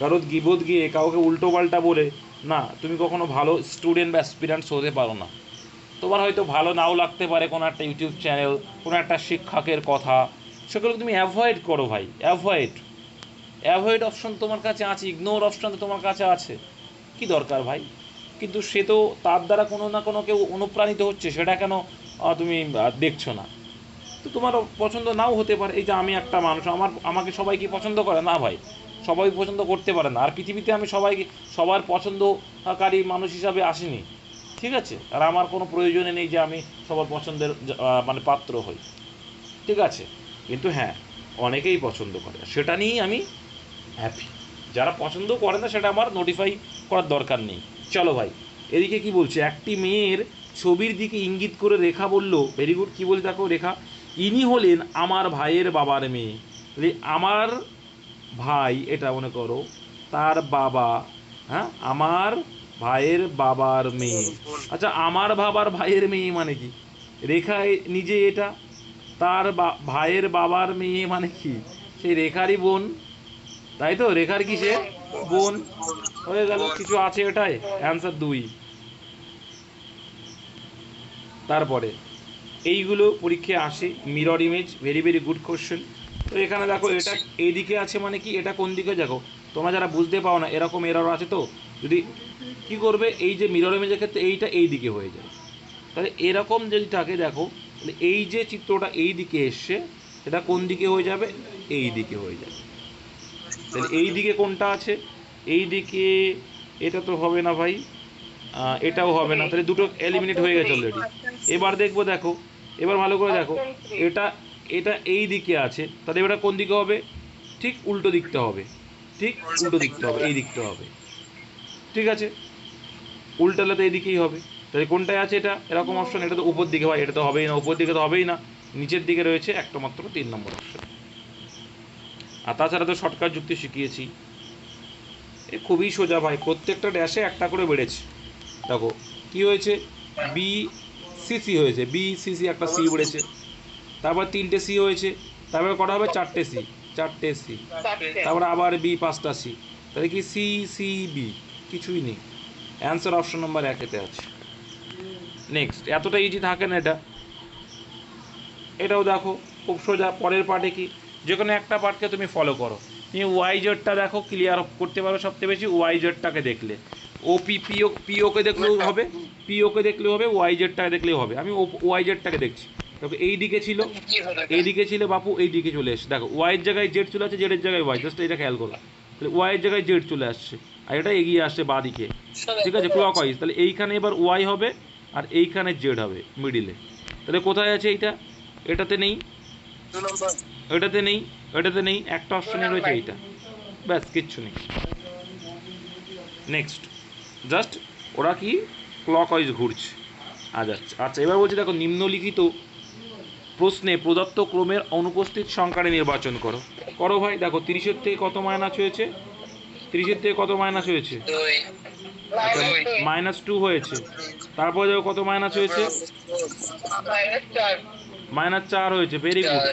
কারোর গিবোধ গিয়ে কাউকে উল্টো পাল্টা বলে, না, তুমি কখনো ভালো স্টুডেন্ট বা অ্যাসপিরেন্টস হতে পারো না। তোমার হয়তো ভালো নাও লাগতে পারে কোনো একটা ইউটিউব চ্যানেল কোনো একটা শিক্ষকের কথা। সেগুলো তুমি অ্যাভয়েড করো ভাই অ্যাভয়েড অ্যাভয়েড অপশন তোমার কাছে আছে ইগনোর অপশন তো তোমার কাছে আছে। কি দরকার ভাই? কিন্তু সে তো তার দ্বারা কোনো না কোনো কেউ অনুপ্রাণিত হচ্ছে, সেটা কেন তুমি দেখছ না? তো তোমার পছন্দ নাও হতে পারে, এই যে আমি একটা মানুষ, আমার, আমাকে সবাই কি পছন্দ করে? না ভাই। সবাই পছন্দ করতে পারে না। আর পৃথিবীতে আমি সবাইকে সবার পছন্দকারী মানুষ হিসাবে আসিনি। ঠিক আছে? আর আমার কোনো প্রয়োজনে নেই যে আমি সবার পছন্দের মানে পাত্র হই। ঠিক আছে? কিন্তু হ্যাঁ অনেকেই পছন্দ করে। সেটা নিয়েই আমি হ্যাপি যারা পছন্দ করে না, সেটা আমার নোটিফাই করার দরকার নেই। চলো ভাই, এদিকে কি বলছে? একটি মেয়ের ছবির দিকে ইঙ্গিত করে রেখা বলল ভেরি গুড কী বলছে দেখো রেখা? ইনি হলেন আমার ভাইয়ের বাবার মেয়ে। আমার ভাই, এটা মনে করো, তার বাবা হ্যাঁ? আমার ভাইয়ের বাবার মেয়ে। আচ্ছা আমার বাবার ভাইয়ের মেয়ে মানে কি? রেখা নিজে এটা? তার ভাইয়ের বাবার মেয়ে মানে কি? সেই রেখারই বোন? তাই তো? রেখার কি সে বোন। হয়ে গেল, কিছু আছে এটাই অ্যান্সার দুই। তারপরে, এইগুলো পরীক্ষায় আসে mirror image very very good question তো এখানে দেখো এটা এইদিকে আছে মানে কি? এটা কোন দিকে দেখো? তোমরা যারা বুঝতে পাও না এরকম এরর আছে তো? যদি কি করবে? এই যে মিরর ইমেজের ক্ষেত্রে এইটা এই দিকে হয়ে যায় তাহলে এরকম যদি থাকে দেখো তাহলে এই যে চিত্রটা এই দিকে এসছে এটা কোন দিকে হয়ে যাবে? এই দিকে হয়ে যাবে। তাহলে এই দিকে কোনটা আছে? এই দিকে এটা তো হবে না ভাই। এটাও হবে না। তাহলে দুটো এলিমিনেট হয়ে গেছে অলরেডি এবার দেখব দেখো। এবার ভালো করে দেখো। এটা এটা এই দিকে আছে। তাহলে এবার কোন দিকে হবে? ঠিক উল্টো দিকতে হবে। ঠিক উল্টো দিকতে হবে, এই দিকতে হবে। ঠিক আছে? উল্টালে তো এইদিকেই হবে। তাহলে কোনটায় আছে এটা? এরকম অপশন এটা তো উপর দিকে হয়, এটা তো হবেই না, উপর দিকে তো হবেই না। নিচের দিকে রয়েছে একটা মাত্র তিন নম্বর অপশন আর তাছাড়া তো শর্টকাট যুক্তি শিখিয়েছি। এ খুবই সোজা ভাই, প্রত্যেকটা ড্যাশে একটা করে বেড়েছে। দেখো, কি হয়েছে? বি সিসি হয়েছে। বি সিসি একটা সি বেড়েছে। তারপর তিনটে সি হয়েছে তারপরে কটা হবে? চারটে সি চারটে সি তারপরে আবার বি পাঁচটা সি তাহলে কি সি সি বি কিছুই নেই। অ্যান্সার অপশন নাম্বার একেতে আছে। নেক্সট এতটা ইজি থাকে না এটা। এটাও দেখো খুব সোজা। পরের পার্টে কি? যে কোনো একটা পার্টকে তুমি ফলো করো। তুমি ওয়াই জেডটা দেখো ক্লিয়ার করতে পারো সবচেয়ে বেশি। ওয়াই জেডটাকে দেখলে। ও পি পিও পিওকে দেখলেও হবে। পিওকে দেখলেও হবে ওয়াই জেডটাকে দেখলেও হবে। আমি ওয়াই জেডটাকে দেখছি। তবে এই দিকে ছিল এই দিকে ছিল বাপু এই দিকে চলে এসছে। দেখো ওয়াইয়ের জায়গায় জেড চলে আসছে জেডের জায়গায় ওয়াই জাস্ট এটা খেয়াল করো। তাহলে ওয়াইয়ের জায়গায় জেড চলে আসছে আর এটা এগিয়ে আসছে বাঁ দিকে ঠিক আছে ক্লক ওয়াইজ তাহলে এইখানে এবার ওয়াই হবে আর এইখানে জেড হবে মিডিলে তাহলে কোথায় আছে এইটা? এটাতে নেই। এটাতে নেই এটাতে নেই একটা অপশনে রয়েছে এইটা। ব্যাস কিচ্ছু নেই। নেক্সট জাস্ট ওরা কি ক্লক ওয়াইজ ঘুরছে। আচ্ছা আচ্ছা এবার বলছি দেখো নিম্নলিখিত প্রশ্নে প্রদত্ত ক্রমের অনুপস্থিত সংখ্যাটি নির্বাচন করো। করো ভাই দেখো তিরিশের থেকে কত মাইনাস হয়েছে? তিরিশের থেকে কত মাইনাস হয়েছে? আচ্ছা মাইনাস টু হয়েছে। তারপরে দেখো কত মাইনাস হয়েছে? মাইনাস চার। হয়েছে ভেরি গুড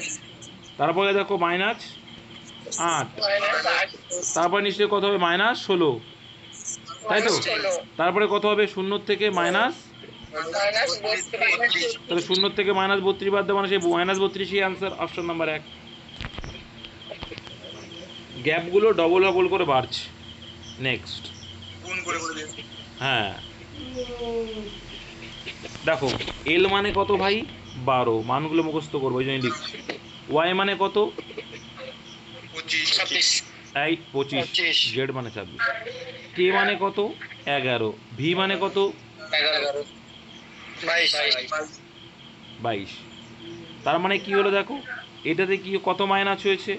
তারপরে দেখো মাইনাস আট। তারপরে নিশ্চয়ই কত হবে? মাইনাস ষোলো। তাই তো? তারপরে কত হবে? শূন্য থেকে মাইনাস তাহলে শূন্য থেকে মাইনাস বত্রিশ বাদ দেওয়া মানে সেই মাইনাস বত্রিশই অ্যান্সার অপশন নাম্বার এক। গ্যাপগুলো ডবল ডবল করে বাড়ছে। নেক্সট হ্যাঁ। দেখো এল মানে কত ভাই? বারো। মানগুলো মুখস্থ করব ওই জন্য লিখছি। ওয়াই মানে কত? এই পঁচিশ। পঁচিশ। জেড মানে ছাব্বিশ। কে মানে কত? এগারো। ভি মানে কত? বাইশ। তার মানে কি হলো দেখো? এটাতে কি কত মাইনাস হয়েছে?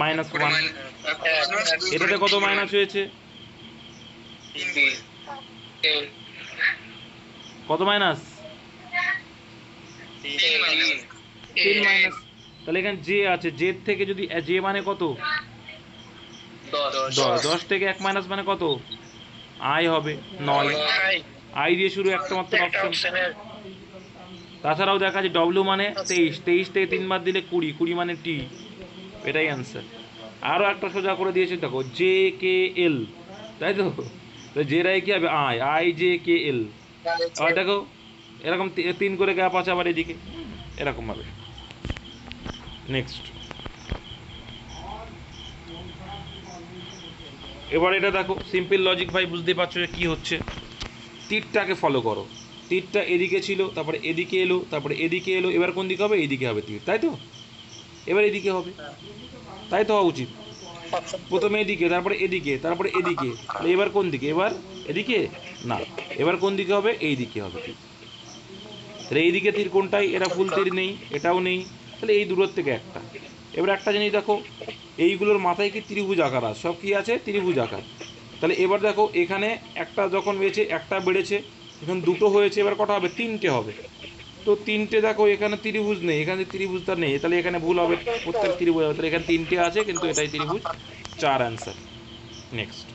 মাইনাস ওয়ান এটাতে কত মাইনাস হয়েছে? কত মাইনাস তিন মাইনাস তাহলে এখানে জে আছে। জে থেকে যদি জে মানে কত? দশ। দশ। থেকে এক মাইনাস মানে কত? আয় হবে নয়। আই দিয়ে শুরু একটা মাত্র অপশন তাছাড়াও দেখা যাচ্ছে ডব্লিউ মানে তেইশ। তেইশ থেকে তিনবার দিলে কুড়ি। কুড়ি মানে টি এটাই অ্যান্সার আরও একটা সোজা করে দিয়েছে দেখো জে কে এল তাই তো? তো জে রাই কি হবে? I. I J K L R দেখো এরকম তিন করে গ্যাপ আছে আবার এদিকে। এরকম ভাবে নেক্সট এবার এটা দেখো সিম্পল লজিক ভাই বুঝতে পারছ যে কী হচ্ছে। তীরটাকে ফলো করো। তীরটা এদিকে ছিল, তারপরে এদিকে এলো, তারপরে এদিকে এলো, এবার কোন দিকে হবে? এদিকে হবে তীর, তাই তো? এবার এদিকে হবে। তাই তো হওয়া উচিত। প্রথমে এদিকে, তারপরে এদিকে তারপরে এদিকে। এবার কোন দিকে? এবার এদিকে? না। এবার কোন দিকে হবে? এই দিকে হবে তীর। তাহলে এইদিকে তীর কোনটাই? এটা ফুল তীর নেই, এটাও নেই। তাহলে এই দূরের থেকে একটা। এবার একটা জিনিস দেখো, এইগুলোর মাথায় কি ত্রিভুজ আকার আছে? সব কি আছে? ত্রিভুজ আকার। তাহলে এবার দেখো এখানে একটা যখন বেড়েছে একটা বেড়েছে, এখন দুটো হয়েছে, এবার কটা হবে? তিনটে হবে। তো তিনটে দেখো, এখানে ত্রিভুজ নেই, এখানে ত্রিভুজটা নেই, তাহলে এখানে ভুল হবে। প্রত্যেক ত্রিভুজ হবে, তাহলে এখানে তিনটে আছে, কিন্তু এটাই ত্রিভুজ। চার অ্যান্সার নেক্সট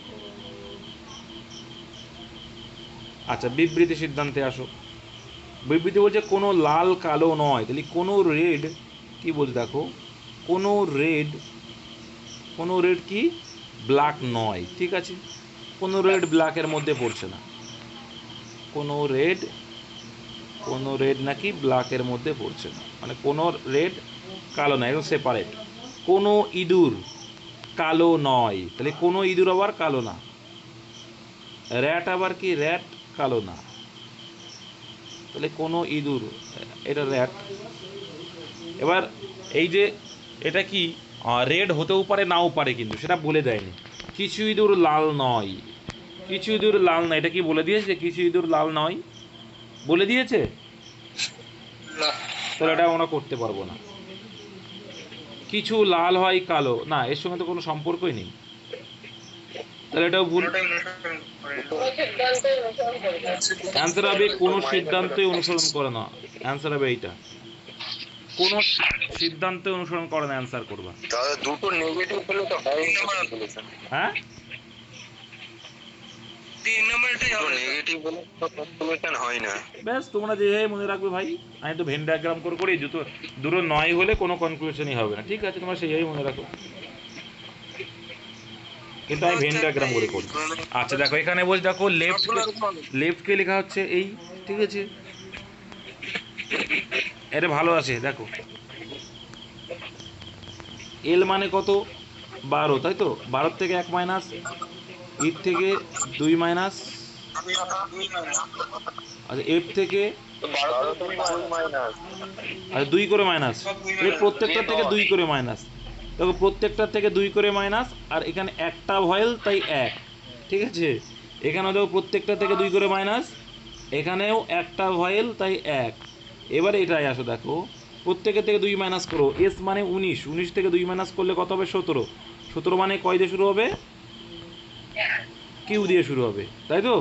আচ্ছা বিবৃতি সিদ্ধান্তে আসো। বিবৃতি বলছে, কোনো লাল, কালো নয়। তাহলে কোনো রেড কি বলছে দেখো? কোনো রেড কোনো রেড কি? ব্ল্যাক নয়, ঠিক আছে? কোনো রেড ব্ল্যাকের মধ্যে পড়ছে না। কোনো রেড কোনো রেড নাকি ব্ল্যাকের মধ্যে পড়ছে না। মানে কোনো রেড কালো নয়, একদম সেপারেট কোনো ইঁদুর কালো নয়, তাহলে কোনো ইঁদুর আবার কালো না। র্যাট আবার কি? র্যাট কালো না। তাহলে কোনো ইঁদুর, এটা র্যাট এবার এই যে, এটা কি? রেড হতেও পারে নাও পারে কিন্তু সেটা বলে দেয়নি। কিছু ইঁদুর লাল নয়। কিছু ইঁদুর লাল নয় এটা কি বলে দিয়েছে? কিছু ইঁদুর লাল নয়? বলে দিয়েছে? তাহলে এটা আমরা করতে পারব না। কিছু লাল হয় কালো না এর সঙ্গে তো কোনো সম্পর্কই নেই। তাহলে এটাও ভুল। অ্যান্সার হবে কোনো সিদ্ধান্তই অনুসরণ করে না। অ্যান্সার হবে এইটা। কোনো সিদ্ধান্ত অনুসরণ করে না অ্যান্সার করবা। দাদা দুটো নেগেটিভ হলে তো হয় না। বলেছেন। হ্যাঁ? তিন নম্বর এটাই হবে নেগেটিভ হলে তো কনফার্মেশন হয় না। ব্যাস তোমরা যেভাবে মনে রাখবে ভাই আমি তো ভেন ডায়াগ্রাম করে করি দুটো দুটো নয় হলে কোনো কনক্লুশনই হবে না। ঠিক আছে তোমরা সেইভাবে মনে রাখো। কিন্তু আমি ভেন ডায়াগ্রাম করে করি। আচ্ছা দেখো এখানে বলছি দেখো লেফট লেফটকে লেখা হচ্ছে এই ঠিক আছে? এটা ভালো আছে, দেখো। এল মানে কত? বারো, তাই তো? বারো থেকে এক মাইনাস ইট থেকে দুই মাইনাস আচ্ছা এফ থেকে আচ্ছা দুই করে মাইনাস এই প্রত্যেকটা থেকে দুই করে মাইনাস দেখো, প্রত্যেকটার থেকে দুই করে মাইনাস আর এখানে একটা ভয়েল, তাই এক। ঠিক আছে? এখানেও দেখো প্রত্যেকটা থেকে দুই করে মাইনাস এখানেও একটা ভয়েল, তাই এক। এবারে এটাই আসো দেখো প্রত্যেকের থেকে দুই মাইনাস করো। এস মানে উনিশ উনিশ থেকে দুই মাইনাস করলে কত হবে? সতেরো। সতেরো মানে কয় দিয়ে শুরু হবে? কিউ দিয়ে শুরু হবে তাই তো?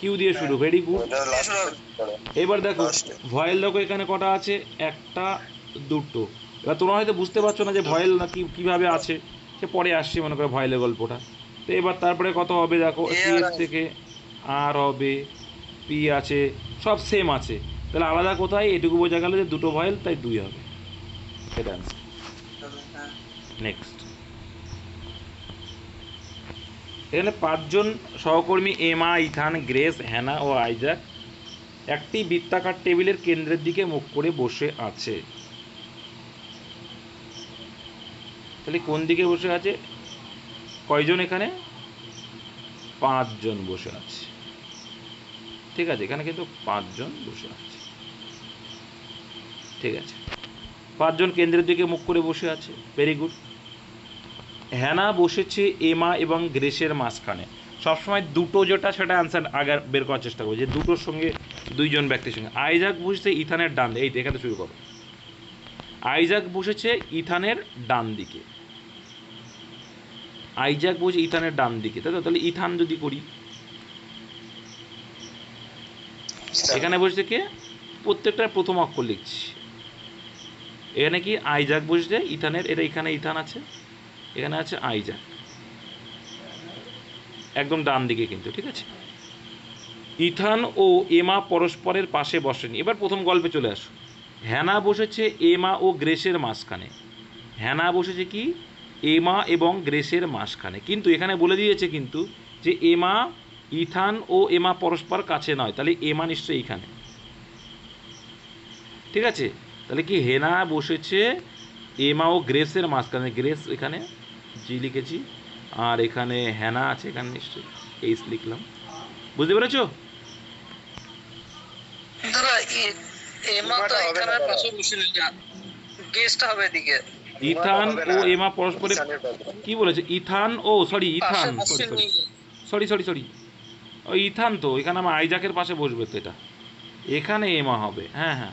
কিউ দিয়ে শুরু ভেরি গুড এবার দেখো ভয়েল দেখো এখানে কটা আছে? একটা দুটো। এবার তোমরা হয়তো বুঝতে পারছ না যে ভয়েল না কি কীভাবে আছে। সে পরে আসছে মনে করো ভয়েলের গল্পটা। তো এবার তারপরে কত হবে দেখো। থেকে আর হবে পি আছে, সব সেম আছে। তাহলে আলাদা কোথায়? এটুকু বোঝা গেল যে দুটো ভয়েল, তাই দুই হবে। নেক্সট এখানে পাঁচজন সহকর্মী এমা ইথান, গ্রেস, হ্যানা ও আইজাক একটি বৃত্তাকার টেবিলের কেন্দ্রের দিকে মুখ করে বসে আছে। তাহলে কোন দিকে বসে আছে? কয়জন এখানে? পাঁচজন বসে আছে। ঠিক আছে, এখানে কিন্তু পাঁচজন বসে আছে। ঠিক আছে। পাঁচজন কেন্দ্রের দিকে মুখ করে বসে আছে। ভেরি গুড হ্যানা বসেছে এমা এবং গ্রেসের মাঝখানে। সবসময় দুটো যেটা সেটা অ্যান্সার আগে বের করার চেষ্টা করব, যে দুটোর সঙ্গে দুইজন ব্যক্তির সঙ্গে। আইজাক বসেছে ইথানের ডান এই দেখাতে শুরু করো। আইজাক বসেছে ইথানের ডান দিকে। আইজাক বসে ইথানের ডান দিকে। তাই তো তাহলে ইথান যদি করি এখানে বসেছে কে? প্রত্যেকটা প্রথম অক্ষর লিখছি। এখানে কি আইজাক বসেছে ইথানের, এটা এখানে ইথান আছে। এখানে আছে আইজাক। একদম ডান দিকে কিন্তু, ঠিক আছে? ইথান ও এমা পরস্পরের পাশে বসেনি। এবার প্রথম গল্পে চলে আসো। হ্যানা বসেছে এমা ও গ্রেসের মাঝখানে। হ্যানা বসেছে কি? এমা এবং গ্রেসের মাঝখানে। কিন্তু এখানে বলে দিয়েছে কিন্তু যে এমা ইথান ও এমা পরস্পর কাছে নয় তাহলে এমা নিশ্চয়ই এইখানে ঠিক আছে? তাহলে কি হেনা বসেছে? এমা ও গ্রেসের মাঝখানে গ্রেস এখানে জি লিখেছি। আর এখানে হ্যানা আছে এখানে নিশ্চয়ই এইস লিখলাম। বুঝতে পেরেছ? দাদা এমা তো এখানে পাশে বসে না গেস্ট হবে এদিকে। ইথান ও এমা পাশে। কি বলেছে? ইথান ও sorry Ethan sorry sorry. Sorry sorry sorry. ওই ইথান তো এখানে আমার আইজাকের পাশে বসবে তো এটা। এখানে এমা হবে হ্যাঁ হ্যাঁ।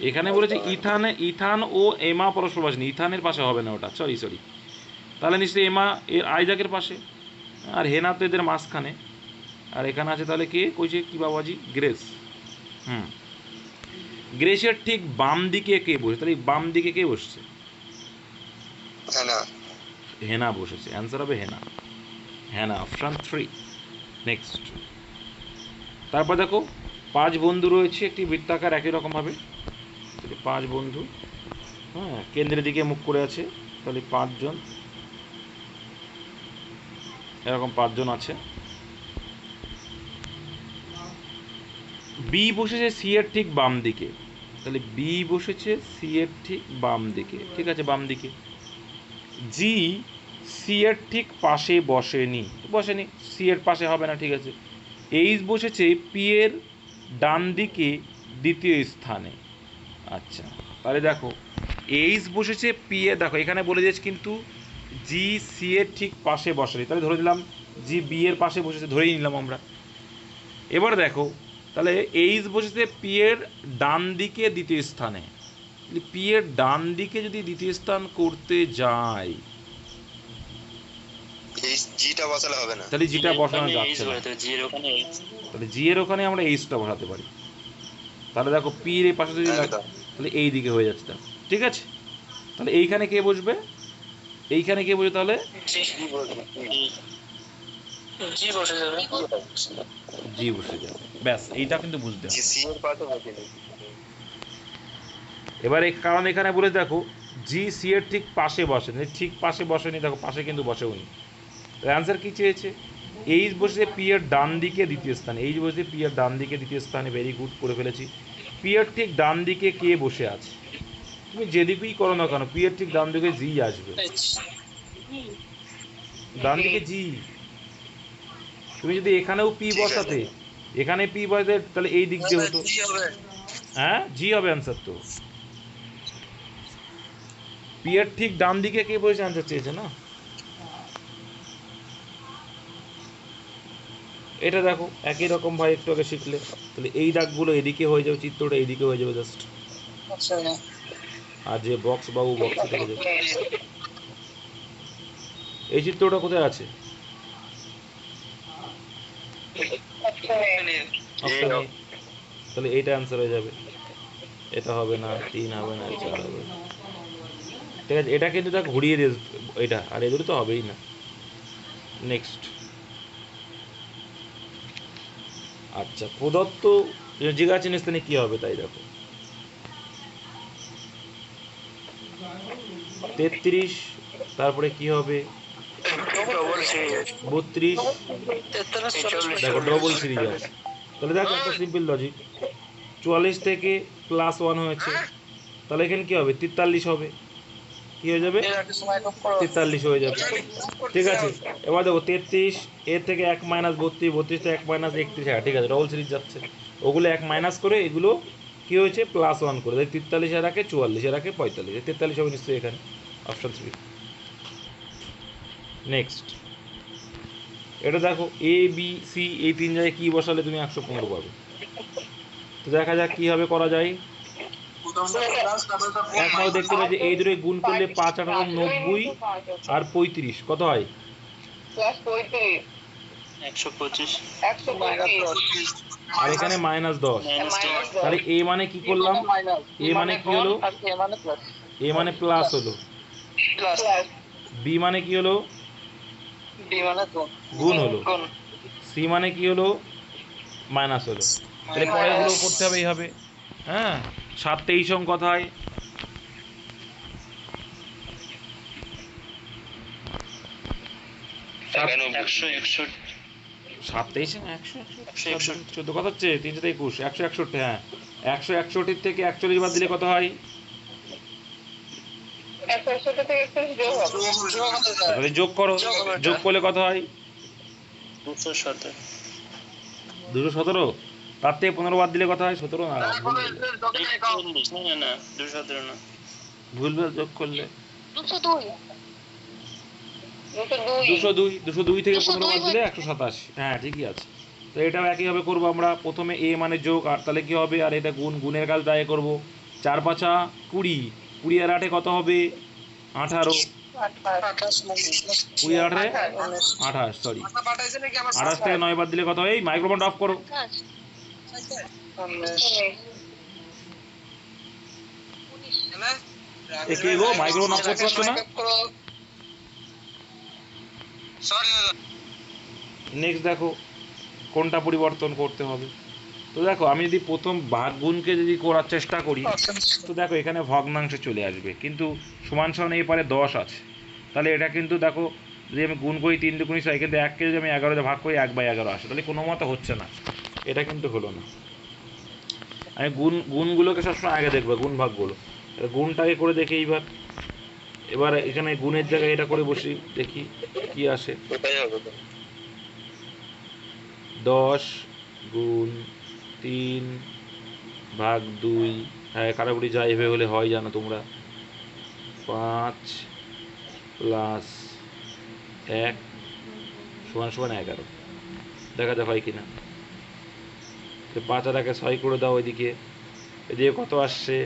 এখানে বলেছে ইথানে ইথান ও এমা পরস্পর পাশে ইথানের পাশে হবে না ওটা সরি সরি তাহলে নিশ্চয়ই এমা এর আইজাকের পাশে আর হেনা তো এদের মাঝখানে। আর এখানে আছে তাহলে কে? কইছে কি বাবাজি? গ্রেস। হুম। গ্রেসের ঠিক বাম দিকে কে বসে তাহলে বাম দিকে কে বসছে? হেনা। বসেছে অ্যান্সার হবে Hannah. Hannah option three next তারপর দেখো, পাঁচ বন্ধু রয়েছে, একটি বৃত্তাকার একই রকমভাবে তাহলে পাঁচ বন্ধু হ্যাঁ কেন্দ্রের দিকে মুখ করে আছে, তাহলে পাঁচজন। এরকম পাঁচজন আছে। বি বসেছে সি এর ঠিক বাম দিকে। তাহলে বি বসেছে সি এর ঠিক বাম দিকে। ঠিক আছে, বাম দিকে। জি সি এর ঠিক পাশে বসেনি। বসেনি সি এর পাশে হবে না, ঠিক আছে। এইচ বসেছে পি এর ডান দিকে দ্বিতীয় স্থানে। আচ্ছা তাহলে দেখো, এইচ বসেছে পি এর দেখো, এখানে বলে দিয়েছে কিন্তু জি সি এর ঠিক পাশে বসেনি। তাহলে ধরে দিলাম জি বি এর পাশে বসেছে, ধরেই নিলাম আমরা। এবার দেখো, তাহলে এইচ বসেছে পি এর ডান দিকে দ্বিতীয় স্থানে। পি এর ডান দিকে যদি দ্বিতীয় স্থান করতে যায় এই জিটা বসালে হবে না। তাহলে জিটা বসানো যাচ্ছে না। তাহলে জি এর ওখানে আমরা এইচটা বসাতে পারি। তাহলে দেখো পি এর পাশে যদি তাহলে এই দিকে হয়ে যাচ্ছে দেখো। ঠিক আছে? তাহলে এইখানে কে বসবে? এইখানে কে বসবে তাহলে? জি। বসে যাবে। জি বসে যাবে। ব্যাস এইটা কিন্তু বুঝতে হবে সি এর পাশে বসে এবার এই কারণ এখানে বলে দেখো জি সি এর ঠিক পাশে বসেনি ঠিক পাশে বসেনি দেখো পাশে কিন্তু বসেও নি। অ্যান্সার কি চেয়েছে? এইচ বসে পি এর ডান দিকে দ্বিতীয় স্থানে। এইচ বসে পি এর ডান দিকে দ্বিতীয় স্থানে ভেরি গুড করে ফেলেছি। পি এর ঠিক ডান দিকে কে বসে আছে? তুমি যেদিকেই করো না কেন পি এর ঠিক ডান দিকে জি আসবে। ডান দিকে জি তুমি যদি এখানেও পি বসাতে, এখানে পি বসাতে, তাহলে এই দিক দিয়ে হতো। হ্যাঁ? জি হবে অ্যান্সার তো। পি এর ঠিক ডান দিকে কে বসে অ্যান্সার চেয়েছে না? এটা দেখো একই রকম ভাই একটু আগে শিখলে। তাহলে এই দাগগুলো এদিকে হয়ে যাবে চিত্রটা এদিকে হয়ে যাবে জাস্ট আচ্ছা। আর যে বক্স বাবু বক্সে থেকে যাবে এই চিত্রটা কোথায় আছে? তাহলে এইটা অ্যান্সার হয়ে যাবে। এটা হবে না তিন হবে না চার হবে না। ঠিক আছে এটা কিন্তু দেখ ঘুরিয়ে দিয়ে এটা। আর এগুলো তো হবেই না। নেক্সট আচ্ছা প্রদত্ত জিজ্ঞাসা চিহ্নের স্থানে কি হবে তাই দেখো। তেত্রিশ তারপরে কি হবে? ডবল বত্রিশ। দেখো ডবল সিরিজ আছে। তাহলে দেখো একটা সিম্পল লজিক চুয়াল্লিশ থেকে প্লাস ওয়ান হয়েছে। তাহলে এখানে কি হবে? তেতাল্লিশ হবে। কি হয়ে যাবে? তেতাল্লিশ হয়ে যাবে। ঠিক আছে। এবার দেখো তেত্রিশ এর থেকে এক মাইনাস বত্রিশ বত্রিশ থেকে এক মাইনাস একত্রিশ হ্যাঁ ঠিক আছে ডবল সিরিজ যাচ্ছে। ওগুলো এক মাইনাস করে এগুলো কি হয়েছে? প্লাস ওয়ান করে। তাই তেতাল্লিশ এর আগে চুয়াল্লিশ আগে পঁয়তাল্লিশ। তেতাল্লিশ হবে নিশ্চয়ই এখানে অপশন থ্রি নেক্সট এটা দেখো এ বি সি এই তিন জায়গায় কী বসালে তুমি একশো পনেরো পাবে। তো দেখা যাক কীভাবে করা যায়। একমাত্র দেখতে পাচ্ছি এই দুটোই গুণ করলে পাঁচ আঠারো নব্বই আর পঁয়ত্রিশ। কত হয়? আর এখানে মাইনাস দশ। তাহলে এ মানে কি করলাম? এ মানে কি হলো? এ মানে প্লাস হলো। বি মানে কি হলো? গুণ গুণ হলো। সি মানে কি হলো? মাইনাস হলো। তাহলে পরেরগুলো করতে হবে এইভাবে। হ্যাঁ? সাত তেইশ কথায়। সাত চোদ্দ হচ্ছে? তিনশো একুশ একশো একষট্টি হ্যাঁ। একশো একষট্টির থেকে একচল্লিশ বাদ দিলে হয়? যোগ করো। যোগ করলে কত হয়? দুশো সতেরো? তার থেকে পনেরো বাদ দিলে কথা হয় সতেরো না। দুশো সতেরো না। ভুলভাল যোগ করলে। দুশো দুই। দুশো দুই। দুশো দুই থেকে পনেরো বাদ দিলে একশো সাতাশি। হ্যাঁ ঠিকই আছে। তো এটাও একইভাবে করব আমরা। প্রথমে এ মানে যোগ আর তাহলে কি হবে? আর এটা গুণ গুণের কাজ দায় করব। চার পাঁচা কুড়ি। কুড়ি আর আটে কত হবে? আঠারো। কুড়ি আঠারে আঠাশ সরি আঠাশ থেকে নয় বাদ দিলে কত হয়? এই মাইক্রোফোন অফ করো। এ কে গো মাইক্রোফোন অফ করতে পারছ না? নেক্সট দেখো কোনটা পরিবর্তন করতে হবে। তো দেখো আমি যদি প্রথম ভাগ গুণকে যদি করার চেষ্টা করি তো দেখো এখানে ভগ্নাংশে চলে আসবে। কিন্তু সমান সমান এই পারে দশ আছে। তাহলে এটা কিন্তু দেখো যদি আমি গুণ করি তিন দুগুণি ছয় কিন্তু এককে যদি আমি এগারোতে ভাগ করি এক বাই এগারো আসে। তাহলে কোনো মতো হচ্ছে না। এটা কিন্তু হলো না। আমি গুণ গুণগুলোকে সবসময় আগে দেখব গুণ ভাগগুলো এবার গুণটাকে করে দেখি এইবার। এবার এখানে গুণের জায়গায় এটা করে বসি দেখি কি আসে। দশ গুণ তিন ভাগ দুই হ্যাঁ কারাকুটি যা এভাবে হলে হয় জানো তোমরা। পাঁচ প্লাস এক সমান সমান এগারো। দেখা যাক হয় কিনা। আর ছয় করে দাও ওইদিকে। এদিকে কত আসছে?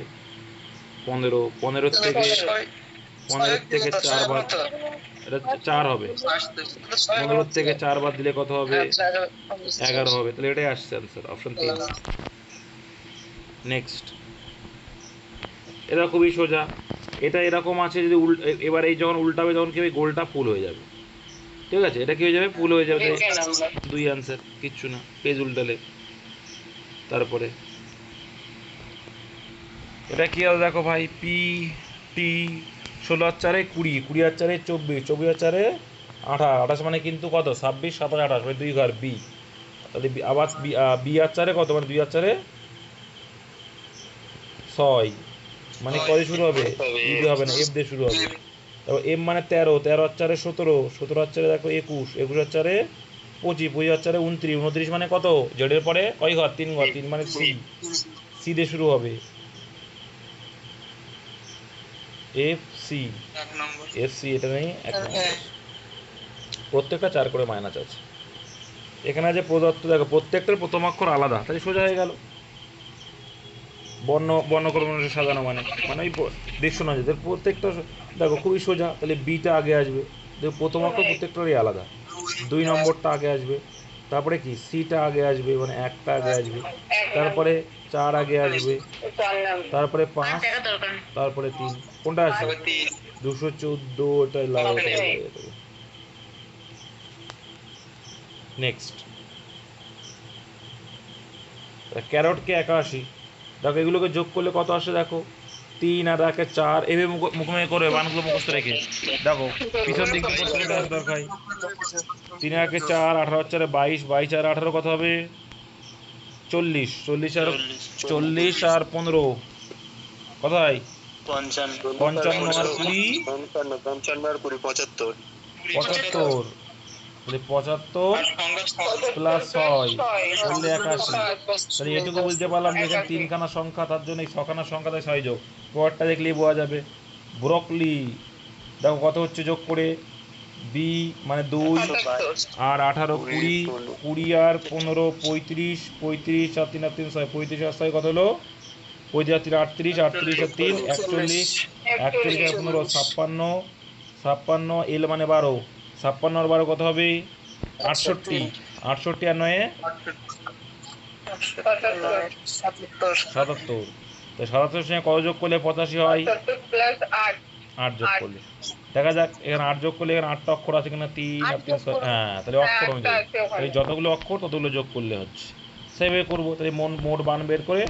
পনেরো। পনেরো থেকে পনেরো থেকে চার বার এটা চার হবে। পনেরো থেকে চার বার দিলে কত হবে? এগারো হবে। তাহলে এটাই আসছে আনসার অপশন তিন নেক্সট এটা খুবই সোজা। এটা এরকম আছে যদি এবার এই যখন উল্টাবে তখন কি গোলটা ফুল হয়ে যাবে। ঠিক আছে? এটা কি হয়ে যাবে? ফুল হয়ে যাবে। দুই আনসার কিচ্ছু না। পেজ উল্টালে। তারপরে। এটা কি হবে দেখো ভাই? পি টি ষোলো আর চারে কুড়ি কুড়ি আর চারে চব্বিশ চব্বিশ আর চারে আঠাশ। আঠাশ মানে কিন্তু কত? ছাব্বিশ সাতাশ আঠাশ মানে দুই ঘর বি তাহলে আবার বি আর চারে কত? মানে দুই আর চারে ছয়। মানে কয় শুরু হবে? ই হবে। না এফ দিয়ে শুরু হবে। তারপর এম মানে তেরো তেরো আর চারে সতেরো সতেরো আর চারে দেখো একুশ একুশ আর চারে পঁচিশ পঁচিশ চারে উনত্রিশ উনত্রিশ মানে কত? জেডের পরে কয় ঘর? তিন ঘর তিন মানে সি। সি দিয়ে শুরু হবে। এফ সি এফ সি এটা নেই এক প্রত্যেকটা চার করে মাইনাস আছে। এখানে যে প্রদত্ত দেখো প্রত্যেকটার প্রথম অক্ষর আলাদা তাহলে সোজা হয়ে গেল। বর্ণ বর্ণক্রম অনুসারে সাজানো মানে মানে ওই দেখছ না যে প্রত্যেকটা দেখো খুবই সোজা তাহলে বিটা আগে আসবে। দেখো প্রথম অক্ষর প্রত্যেকটারই আলাদা। দুই নম্বরটা আগে আসবে তারপরে কি? সিটা আগে আসবে মানে একটা আগে আসবে তারপরে চার আগে আসবে তারপরে পাঁচ তারপরে তিন কোনটা আছে দুশো চোদ্দ ওটা লাল নেক্সট। ক্যারটকে একাশি। দেখো এগুলোকে যোগ করলে কত আসে দেখো? তিন আর একে চার এভাবে মুখ- মুখোমুখি করে বানগুলো মুখস্থ রেখে। দেখো পিছন দিক দরকার তিন আর একে চার আঠারো চারে বাইশ বাইশ আর আঠারো কত হবে? চল্লিশ। চল্লিশ আর চল্লিশ আর পনেরো। কত হয়? পঞ্চান্ন। পঞ্চান্ন আর কুড়ি। পঞ্চান্ন পঞ্চান্ন আর কুড়ি পঁচাত্তর। পঁচাত্তর। তাহলে পঁচাত্তর প্লাস ছয় একাশি। তাহলে এটুকু বুঝতে পারলাম যে এখানে তিনখানা সংখ্যা, তার জন্য এই ছখানা সংখ্যা তাই ছয় যোগ। পরটা দেখলেই বোঝা যাবে। ব্রকলি, দেখো কত হচ্ছে যোগ করে? বি মানে দুই, আর আঠারো কুড়ি কুড়ি আর পনেরো, পঁয়ত্রিশ পঁয়ত্রিশ আর তিন আর তিন ছয়, পঁয়ত্রিশ আর ছয় কত হলো? পঁয়ত্রিশ আর তিন, আটত্রিশ আটত্রিশ আর তিন, একচল্লিশ একচল্লিশ আর পনেরো, ছাপ্পান্ন ছাপ্পান্ন, এল মানে বারো। ছাপ্পান্ন আর বারো কত হবে? আটষট্টি। আটষট্টি আর নয়ে সাতাত্তর। তো সাতাত্তর সঙ্গে কত যোগ করলে পঁচাশি হয়? আট যোগ করলে। দেখা যাক এখানে আট যোগ করলে এখানে আটটা অক্ষর আছে কিনা? তিন হ্যাঁ তাহলে অক্ষর অনুযায়ী। তাহলে যতগুলো অক্ষর ততগুলো যোগ করলে হচ্ছে। সেভাবে করব তাহলে মোট মোট বান বের করে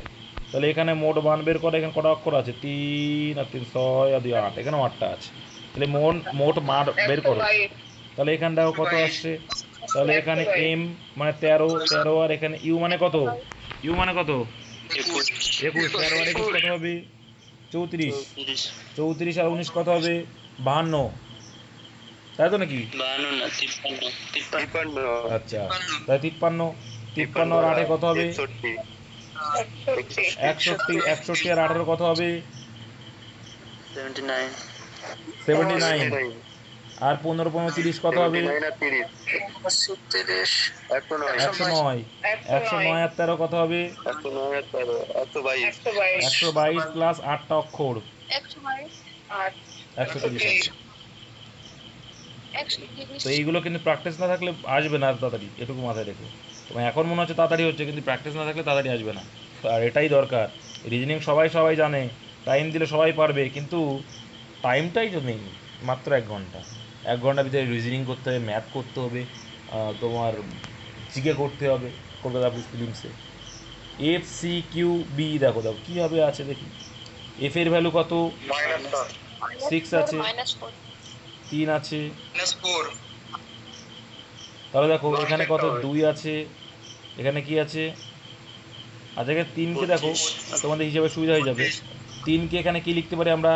তাহলে এখানে মোট বান বের করে এখানে কটা অক্ষর আছে? তিন আর তিন ছয় আর দুই আট এখানেও আটটা আছে। তাহলে মোট মোট মান বের করো। তাহলে এখানটাও কত আসছে? তাহলে এখানে এম মানে তেরো তেরো আর এখানে ইউ মানে কত? ইউ মানে কত? একুশ। তেরো আর একুশ কত হবে? চৌত্রিশ। তিরিশ চৌত্রিশ আর উনিশ কত হবে? বাহান্ন। তাই তো নাকি? আচ্ছা। তাই তিপ্পান্ন। তিপ্পান্ন আর আটে কত হবে? একষট্টি। একষট্টি আর আঠেরো কত হবে? সেভেন্টি নাইন সেভেন্টি নাইন আর পনেরো পনেরো তিরিশ কত হবে? একশো নয়। একশো নয়। আর তেরো কত হবে? একশো বাইশ। একশো বাইশ। একশো প্লাস আটটা অক্ষর। একশো তিরিশ। হবে। একশো তিরিশ। তো এইগুলো কিন্তু প্র্যাকটিস না থাকলে আসবে না আর তাড়াতাড়ি। এটুকু মাথায় রেখো। তোমার এখন মনে হচ্ছে তাড়াতাড়ি হচ্ছে কিন্তু প্র্যাকটিস না থাকলে তাড়াতাড়ি আসবে না। আর এটাই দরকার। রিজনিং সবাই সবাই জানে। টাইম দিলে সবাই পারবে। কিন্তু টাইমটাই তো নেই। মাত্র এক ঘণ্টা। এক ঘণ্টার ভিতরে রিজনিং করতে হবে ম্যাথ করতে হবে তোমার জিকে করতে হবে কলকাতা পুলিশ ফিলিমসে এফ সি কিউ বি দেখো দেখো কীভাবে আছে দেখি। এফ এর ভ্যালু কত? সিক্স আছে। তিন আছে। তাহলে দেখো এখানে কত? দুই আছে। এখানে কি আছে? আচ্ছা এখানে তিনকে দেখো তোমাদের হিসাবে সুবিধা হয়ে যাবে। তিনকে এখানে কি লিখতে পারি আমরা?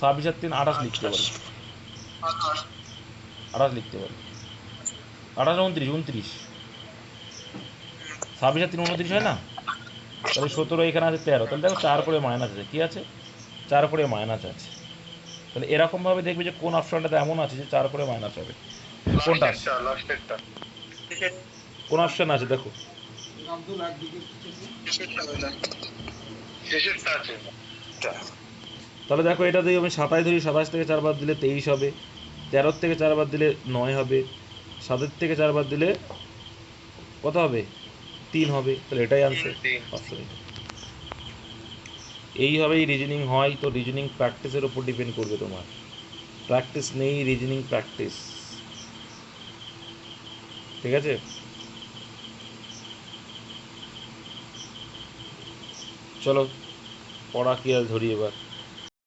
ছাব্বিশ আর তিন আঠাশ। লিখতে পারি। আঠাশ লিখতে পারি। আঠাশ উনত্রিশ উনত্রিশ। ছাব্বিশ তিন উনত্রিশ হয় না? তাহলে সতেরো এখানে আছে তেরো। তাহলে দেখো চার করে মাইনাস আছে। কি আছে? চার করে মাইনাস আছে। তাহলে এরকমভাবে দেখবে যে কোন অপশনটাতে এমন আছে যে চার করে মাইনাস হবে। কোনটা? কোন অপশন আছে? দেখো। তাহলে দেখো এটা দিয়ে আমি সাতাশ ধরি সাতাশ থেকে চারবার দিলে তেইশ হবে। তেরোর থেকে চারবার দিলে নয় হবে সাতের থেকে চারবার দিলে কত হবে? তিন হবে। তাহলে এটাই আনসার এইভাবেই রিজনিং হয় তো রিজনিং প্র্যাকটিসের ওপর ডিপেন্ড করবে তোমার। প্র্যাকটিস নেই রিজনিং প্র্যাকটিস ঠিক আছে? চলো পড়া কি আর ধরি এবার।